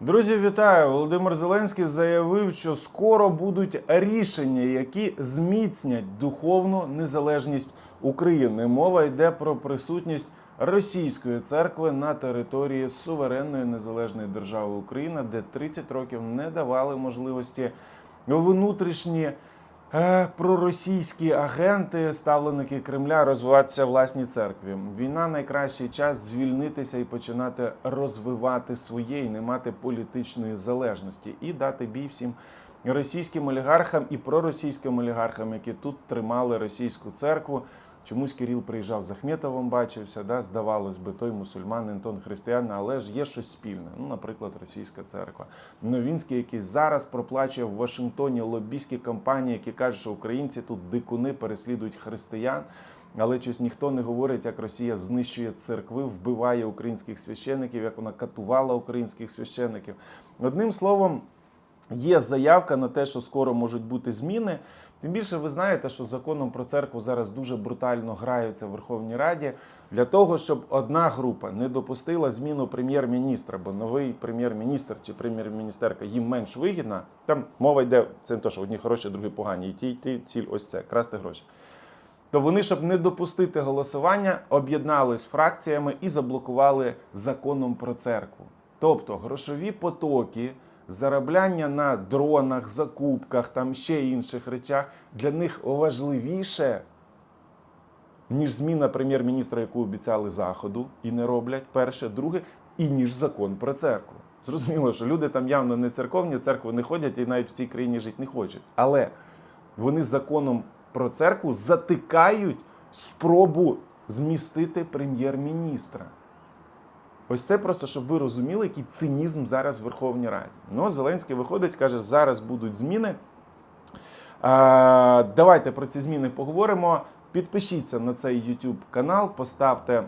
Друзі, вітаю! Володимир Зеленський заявив, що скоро будуть рішення, які зміцнять духовну незалежність України. Мова йде про присутність російської церкви на території суверенної незалежної держави Україна, де 30 років не давали можливості внутрішні проросійські агенти, ставленики Кремля розвиватися власні церкві. Війна найкращий час звільнитися і починати розвивати своє і не мати політичної залежності, і дати бій всім російським олігархам і проросійським олігархам, які тут тримали російську церкву. Чомусь Кирил приїжджав з Ахметовим, бачився, да, здавалось би, той мусульманин, тон християн, але ж є щось спільне. Ну, наприклад, російська церква. Новінський, який зараз проплачує в Вашингтоні лобійські кампанії, які кажуть, що українці тут дикуни переслідують християн. Але щось ніхто не говорить, як Росія знищує церкви, вбиває українських священиків, як вона катувала українських священиків. Одним словом, Є заявка на те, що скоро можуть бути зміни. Тим більше ви знаєте, що законом про церкву зараз дуже брутально граються в Верховній Раді для того, щоб одна група не допустила зміну прем'єр-міністра, бо новий прем'єр-міністр чи прем'єр-міністерка їм менш вигідна. Там мова йде це не то, що одні хороші, другі погані. І ті, ті ціль ось це красти гроші. То вони, щоб не допустити голосування, об'єднались фракціями і заблокували законом про церкву. Тобто грошові потоки, заробляння на дронах, закупках, там ще інших речах для них важливіше, ніж зміна прем'єр-міністра, яку обіцяли заходу, і не роблять. Перше, друге, і ніж закон про церкву. Зрозуміло, що люди там явно не церковні, церкви не ходять і навіть в цій країні жити не хочуть. Але вони законом про церкву затикають спробу змістити прем'єр-міністра. Ось це просто, щоб ви розуміли, який цинізм зараз в Верховній Раді. Ну, Зеленський виходить, каже, зараз будуть зміни. Давайте про ці зміни поговоримо. Підпишіться на цей YouTube канал, поставте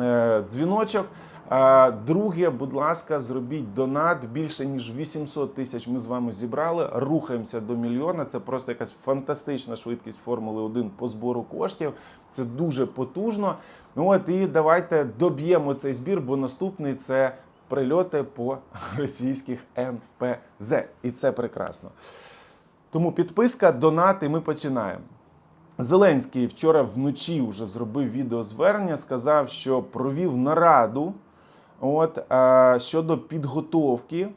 е, дзвіночок. А, друге, будь ласка, зробіть донат більше ніж 800 тисяч. Ми з вами зібрали. Рухаємося до мільйона. Це просто якась фантастична швидкість Формули 1 по збору коштів. Це дуже потужно. Ну от і давайте доб'ємо цей збір, бо наступний це прильоти по російських НПЗ. І це прекрасно. Тому підписка, донат, і ми починаємо. Зеленський вчора вночі вже зробив відеозвернення, сказав, що провів нараду от, е, щодо підготовки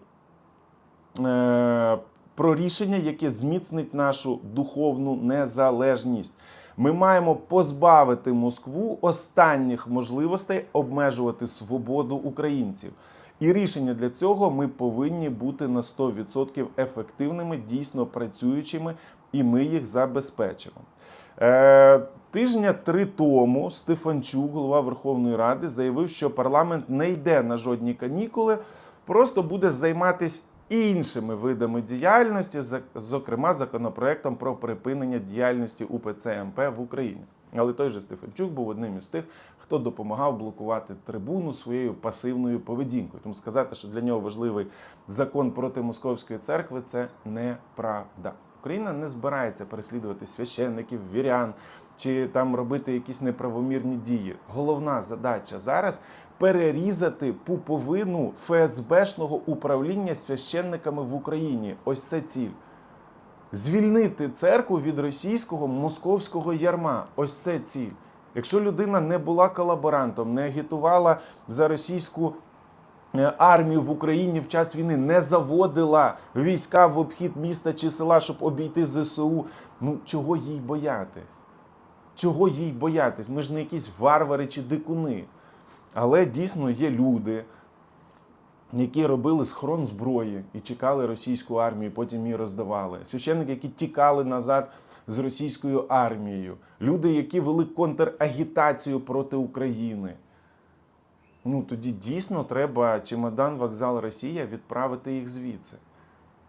е, про рішення, яке зміцнить нашу духовну незалежність. Ми маємо позбавити Москву останніх можливостей обмежувати свободу українців. І рішення для цього ми повинні бути на 100% ефективними, дійсно працюючими, і ми їх забезпечимо. Е, тижня три тому Стефанчук, голова Верховної Ради, заявив, що парламент не йде на жодні канікули, просто буде займатися іншими видами діяльності, зокрема законопроектом про припинення діяльності УПЦ МП в Україні. Але той же Стефанчук був одним із тих, хто допомагав блокувати трибуну своєю пасивною поведінкою. Тому сказати, що для нього важливий закон проти московської церкви, це неправда. Україна не збирається переслідувати священників, вірян чи там робити якісь неправомірні дії. Головна задача зараз перерізати пуповину ФСБшного управління священниками в Україні. Ось це ціль. Звільнити церкву від російського московського ярма. Ось це ціль. Якщо людина не була колаборантом, не агітувала за російську е, армію в Україні в час війни, не заводила війська в обхід міста чи села, щоб обійти ЗСУ. Ну чого їй боятись? Чого їй боятись? Ми ж не якісь варвари чи дикуни. Але дійсно є люди, які робили схрон зброї і чекали російську армію, потім її роздавали. Священники, які тікали назад з російською армією, люди, які вели контрагітацію проти України. Ну тоді дійсно треба чемодан, вокзал Росія відправити їх звідси.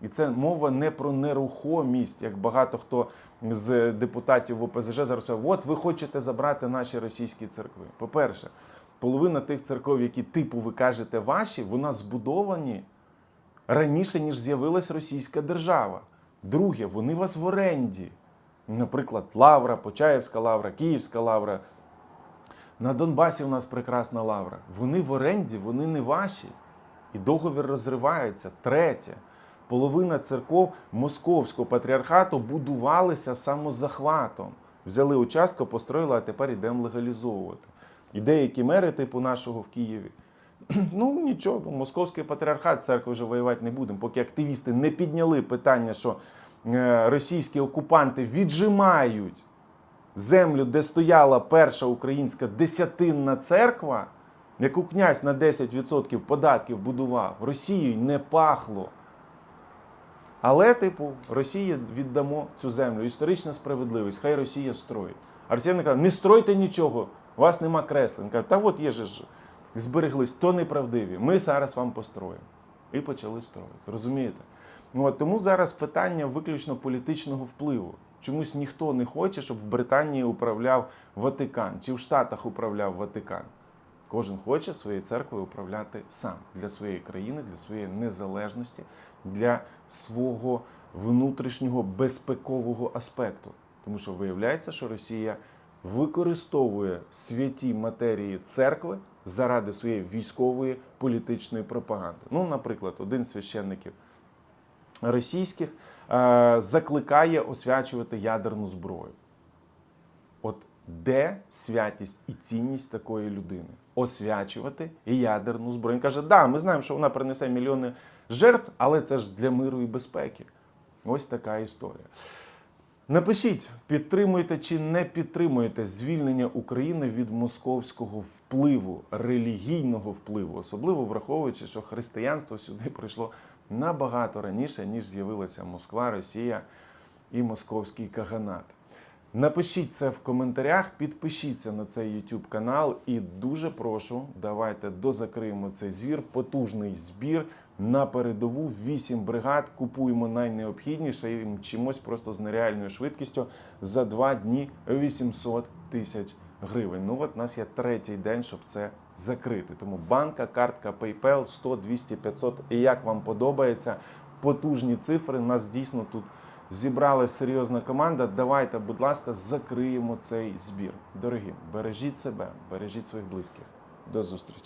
І це мова не про нерухомість, як багато хто з депутатів ОПЗЖ зараз сказав, от ви хочете забрати наші російські церкви. По-перше, половина тих церков, які типу ви кажете ваші, вона збудовані раніше, ніж з'явилась російська держава. Друге, вони вас в оренді. Наприклад, Лавра, Почаївська лавра, Київська лавра. На Донбасі у нас прекрасна лавра. Вони в оренді, вони не ваші. І договір розривається. Третє. Половина церков Московського патріархату будувалися самозахватом. Взяли участку, построїли, а тепер йдемо легалізовувати. І деякі мери, типу нашого в Києві, ну нічого, московський патріархат з церкви вже воювати не будемо. Поки активісти не підняли питання, що е, російські окупанти віджимають землю, де стояла перша українська десятинна церква, яку князь на 10% податків будував, Росією не пахло. Але, типу, Росії віддамо цю землю. Історична справедливість, хай Росія строїть. А росіяни кажуть, не стройте нічого, у вас нема креслень. Кажуть, та от є ж, збереглись, то неправдиві. Ми зараз вам построїмо. І почали строїти. Розумієте? Ну, От, тому зараз питання виключно політичного впливу. Чомусь ніхто не хоче, щоб в Британії управляв Ватикан чи в Штатах управляв Ватикан. Кожен хоче своєю церквою управляти сам для своєї країни, для своєї незалежності, для свого внутрішнього безпекового аспекту. Тому що виявляється, що Росія використовує святі матерії церкви заради своєї військової політичної пропаганди. Ну, наприклад, один з священників російських е, закликає освячувати ядерну зброю. От де святість і цінність такої людини? Освячувати ядерну зброю. Він каже, да, ми знаємо, що вона принесе мільйони жертв, але це ж для миру і безпеки. Ось така історія. Напишіть, підтримуєте чи не підтримуєте звільнення України від московського впливу, релігійного впливу, особливо враховуючи, що християнство сюди прийшло набагато раніше, ніж з'явилася Москва, Росія і московський каганат. Напишіть це в коментарях, підпишіться на цей YouTube канал і дуже прошу, давайте дозакриємо цей звір. Потужний збір на передову. 8 бригад. Купуємо найнеобхідніше і мчимось просто з нереальною швидкістю за 2 дні 800 тисяч гривень. Ну от у нас є третій день, щоб це закрити. Тому банка, картка PayPal 100, 200, 500. І як вам подобається, потужні цифри. Нас дійсно тут зібралась серйозна команда. Давайте, будь ласка, закриємо цей збір. Дорогі, бережіть себе, бережіть своїх близьких. До зустрічі.